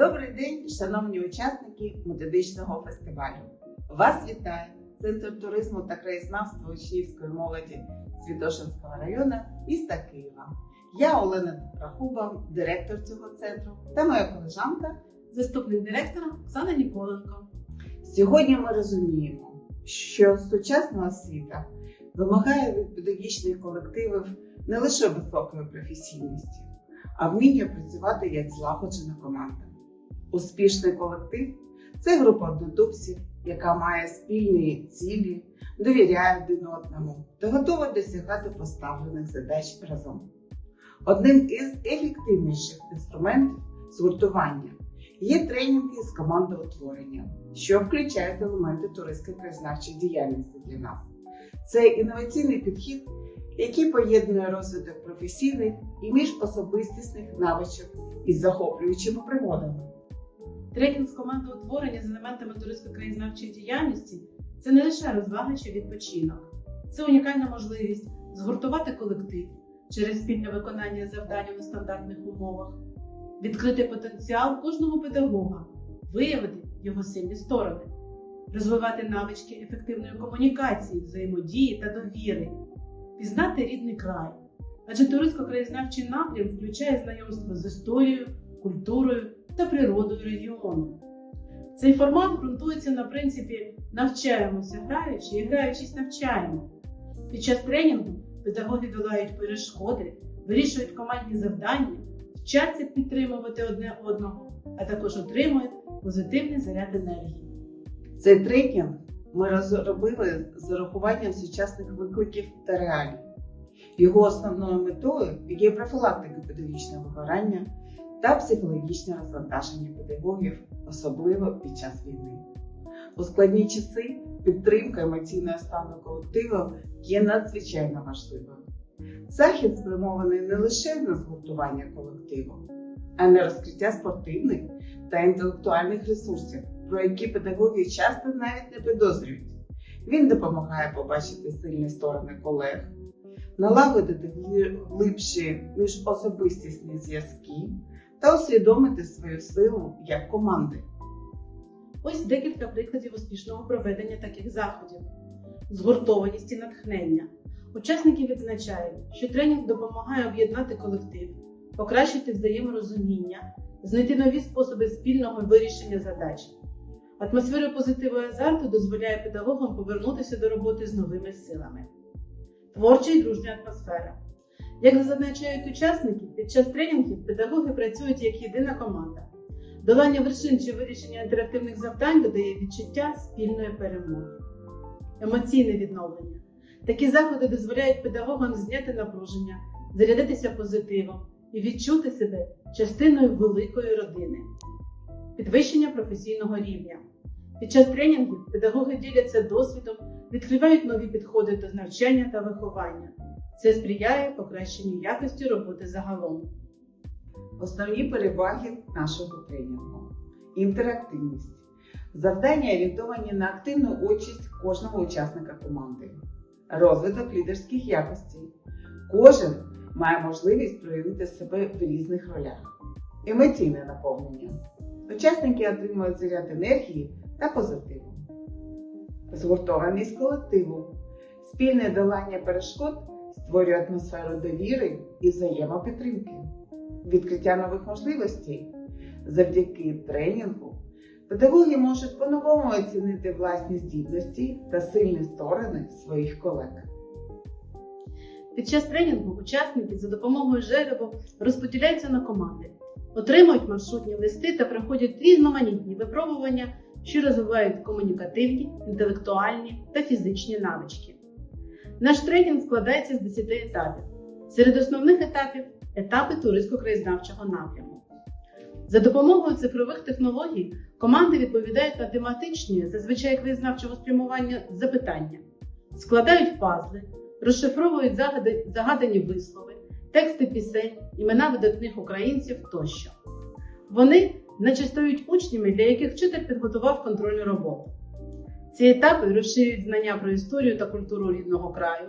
Добрий день, шановні учасники методичного фестивалю. Вас вітає Центр туризму та краєзнавства учнівської молоді Святошинського району міста Києва. Я Олена Рахуба, директор цього центру, та моя колежанка. заступник директора Оксана Ніколенко. Сьогодні ми розуміємо, що сучасна освіта вимагає від педагогічних колективів не лише високої професійності, а вміння працювати як злагоджена команда. Успішний колектив це група однодумців, яка має спільні цілі, довіряє один одному та готова досягати поставлених задач разом. Одним із ефективніших інструментів згуртування є тренінги з командоутворення, що включають елементи туристської краєзнавчої діяльності для нас. Це інноваційний підхід, який поєднує розвиток професійних і міжособистісних навичок із захоплюючими пригодами. Тренінг з командоутворення з елементами туристсько-краєзнавчої діяльності це не лише розвага чи відпочинок, це унікальна можливість згуртувати колектив через спільне виконання завдань у нестандартних умовах, відкрити потенціал кожного педагога, виявити його сильні сторони, розвивати навички ефективної комунікації, взаємодії та довіри, пізнати рідний край. Адже туристсько-краєзнавчий напрям включає знайомство з історією, культурою та природою регіону. Цей формат ґрунтується на принципі навчаємося граючи і граючись навчаємо. Під час тренінгу педагоги долають перешкоди, вирішують командні завдання, вчаться підтримувати одне одного, а також отримують позитивний заряд енергії. Цей трекінг ми розробили з урахуванням сучасних викликів та реалій. Його основною метою є профілактика педагогічного вигорання та психологічне розвантаження педагогів, особливо під час війни. У складні часи підтримка емоційного стану колективу є надзвичайно важливою. Захід спрямований не лише на згуртування колективу, а на розкриття спортивних та інтелектуальних ресурсів, про які педагоги часто навіть не підозрюють. Він допомагає побачити сильні сторони колег, налагодити глибші міжособистісні зв'язки та усвідомити свою силу як команди. Ось декілька прикладів успішного проведення таких заходів: згуртованість і натхнення. Учасники відзначають, що тренінг допомагає об'єднати колектив, покращити взаєморозуміння, знайти нові способи спільного вирішення задач. Атмосфера позитиву і азарту дозволяє педагогам повернутися до роботи з новими силами. Творча і дружня атмосфера. Як зазначають учасники, під час тренінгів педагоги працюють як єдина команда. Долання вершин чи вирішення інтерактивних завдань додає відчуття спільної перемоги. Емоційне відновлення. Такі заходи дозволяють педагогам зняти напруження, зарядитися позитивом і відчути себе частиною великої родини. Підвищення професійного рівня. Під час тренінгів педагоги діляться досвідом, відкривають нові підходи до навчання та виховання. Це сприяє покращенню якості роботи загалом. Основні переваги нашого тренінгу: інтерактивність. Завдання орієнтовані на активну участь кожного учасника команди, розвиток лідерських якостей. Кожен має можливість проявити себе в різних ролях, емоційне наповнення. Учасники отримують заряд енергії та позитиву, згуртованість колективу, спільне долання перешкод створює атмосферу довіри і взаємопідтримки відкриття нових можливостей. Завдяки тренінгу педагоги можуть по-новому оцінити власні здібності та сильні сторони своїх колег. Під час тренінгу учасники за допомогою жеребу розподіляються на команди, отримують маршрутні листи та проходять різноманітні випробування, що розвивають комунікативні, інтелектуальні та фізичні навички. Наш тренінг складається з 10 етапів. Серед основних етапів етапи туристсько-краєзнавчого напряму. За допомогою цифрових технологій команди відповідають на тематичні, зазвичай краєзнавчого спрямування запитання, складають пазли, розшифровують загади- загадані вислови, тексти пісень, імена видатних українців тощо. Вони наче стають учнями, для яких вчитель підготував контрольну роботу. Ці етапи розширюють знання про історію та культуру рідного краю,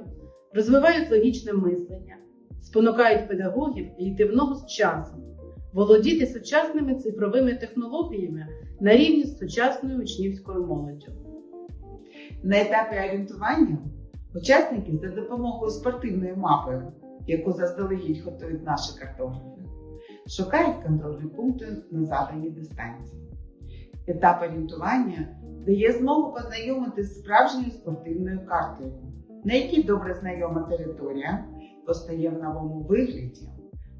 розвивають логічне мислення, спонукають педагогів йти в ногу з часом, володіти сучасними цифровими технологіями на рівні з сучасною учнівською молоддю. На етапі орієнтування учасники за допомогою спортивної мапи, яку заздалегідь готують наші картографи, шукають контрольні пункти на заданій дистанції. Етап орієнтування дає змогу познайомитись з справжньою спортивною картою, на якій добре знайома територія постає в новому вигляді.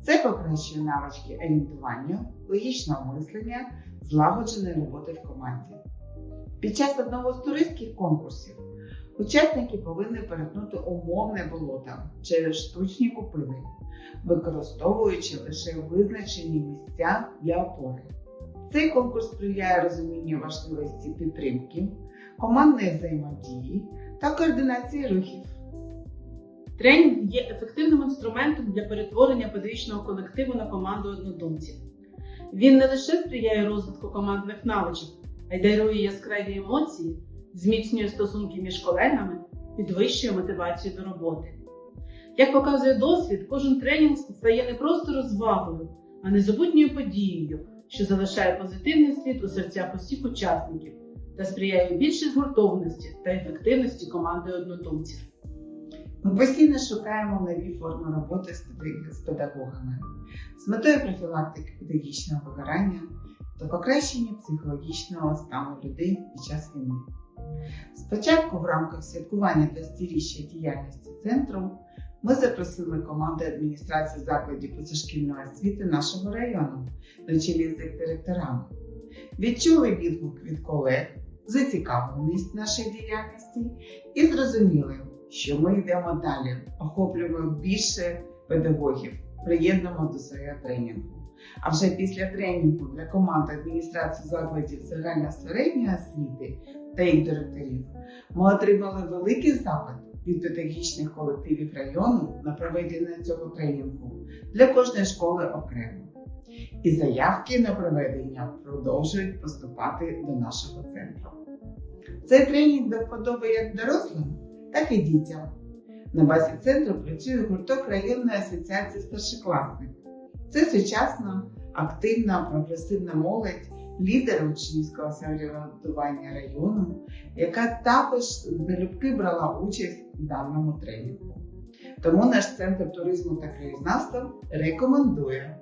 Це покращує навички орієнтування, логічного мислення, злагодженої роботи в команді. Під час одного з туристських конкурсів учасники повинні перетнути умовне болото через штучні купини, використовуючи лише визначені місця для опори. Цей конкурс сприяє розумінню важливості підтримки, командної взаємодії та координації рухів. Тренінг є ефективним інструментом для перетворення педагогічного колективу на команду однодумців. Він не лише сприяє розвитку командних навичок, а й дарує яскраві емоції, зміцнює стосунки між колегами, підвищує мотивацію до роботи. Як показує досвід, кожен тренінг стає не просто розвагою, а незабутньою подією, що залишає позитивний слід у серцях усіх учасників та сприяє більшій згуртованості та ефективності команди однодумців. Ми постійно шукаємо нові форми роботи з педагогами з метою профілактики педагогічного вигорання та покращення психологічного стану людей під час війни. Спочатку, в рамках святкування та стіріща діяльності центру, ми запросили команди адміністрації закладів позашкільної освіти нашого району на чолі з їх директорами. Відчули відгук від колег, зацікавленість нашої діяльності і зрозуміли, що ми йдемо далі, охоплюємо більше педагогів, приєднуємо до свого тренінгу. А вже після тренінгу для команд адміністрації закладів загальносередньої освіти та їх директорів ми отримали великий запит від педагогічних колективів району на проведення цього тренінгу для кожної школи окремо. І заявки на проведення продовжують поступати до нашого центру. Цей тренінг до як дорослим, так і дітям. На базі центру працює гурток районної асоціації старшокласників. Це сучасна, активна, прогресивна молодь, лідер учнівського самоврядування району, яка також залюбки брала участь у даному тренінгу. Тому наш центр туризму та краєзнавства рекомендує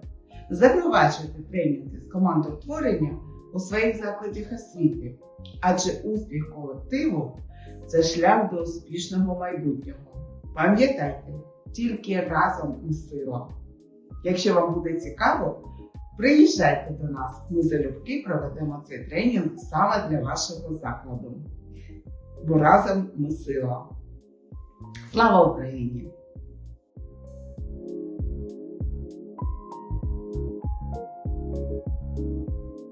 запроваджувати тренінги з командотворення у своїх закладах освіти, адже успіх колективу це шлях до успішного майбутнього. Пам'ятайте, тільки разом ми сила. Якщо вам буде цікаво, приїжджайте до нас. Ми залюбки проведемо цей тренінг саме для вашого закладу. Бо разом ми сила. Слава Україні!